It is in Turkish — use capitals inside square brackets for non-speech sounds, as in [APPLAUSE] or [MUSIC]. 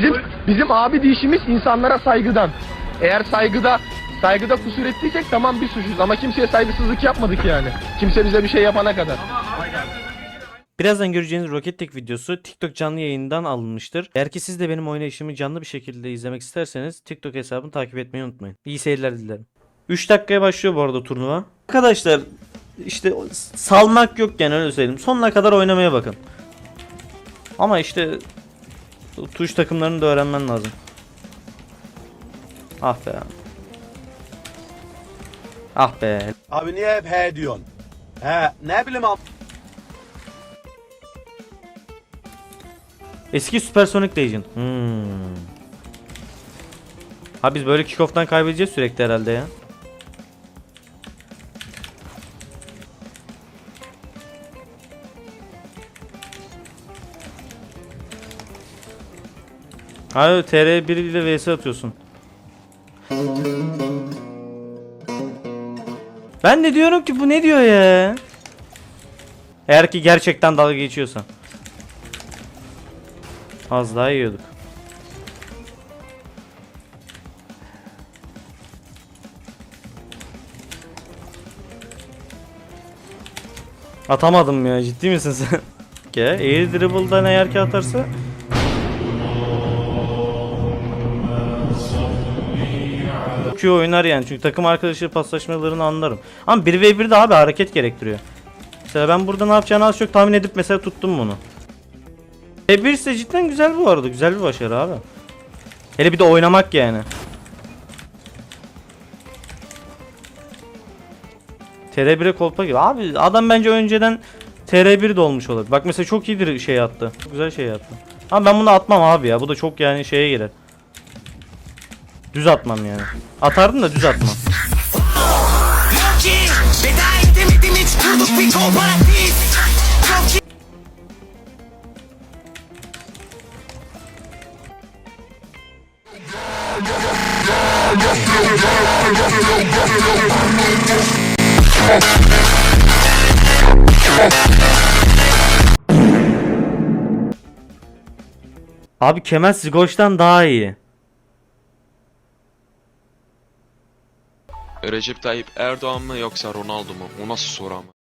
Bizim, bizim abi dişimiz insanlara saygıdan. Eğer saygıda saygıda kusur ettiysek tamam bir suçuz ama kimseye saygısızlık yapmadık yani. Kimse bize bir şey yapana kadar. Birazdan göreceğiniz Rocket League videosu TikTok canlı yayından alınmıştır. Eğer ki siz de benim oynayışımı canlı bir şekilde izlemek isterseniz TikTok hesabını takip etmeyi unutmayın. İyi seyirler dilerim. 3 dakikaya başlıyor bu arada turnuva. Arkadaşlar işte salmak yok yani öyle söyleyeyim. Sonuna kadar oynamaya bakın. Ama işte tuş takımlarını da öğrenmen lazım. Ah be. Ah be. Abi niye hep he diyorsun? He ne bileyim abi. Eski Supersonic Legion. Hmm. Ha biz böyle kickoff'tan kaybedeceğiz sürekli herhalde ya. Hayır TR1 ile vs atıyorsun. Ben de diyorum ki bu ne diyor ya? Eğer ki gerçekten dalga geçiyorsan. Az daha yiyorduk. Atamadım ya ciddi misin sen? [LAUGHS] Air dribble'dan eğer ki atarsa İyi oynar yani çünkü takım arkadaşı paslaşmalarını anlarım. Ama 1v1'de abi hareket gerektiriyor. Mesela ben burada ne yapacağını az çok tahmin edip mesela tuttum bunu. E1 ise cidden güzel bu arada. Güzel bir başarı abi. Hele bir de oynamak yani. TR1'e kolpa gibi. Abi adam bence önceden TR1 de olmuş olabilir. Bak mesela çok iyidir şey attı. Çok güzel şey attı. Ama ben bunu atmam abi ya. Bu da çok yani şeye girer. Düz atmam yani. Atardım da düz atmam. Abi Kemal Zigoş'tan daha iyi. Recep Tayyip Erdoğan mı yoksa Ronaldo mu? O nasıl soru ama?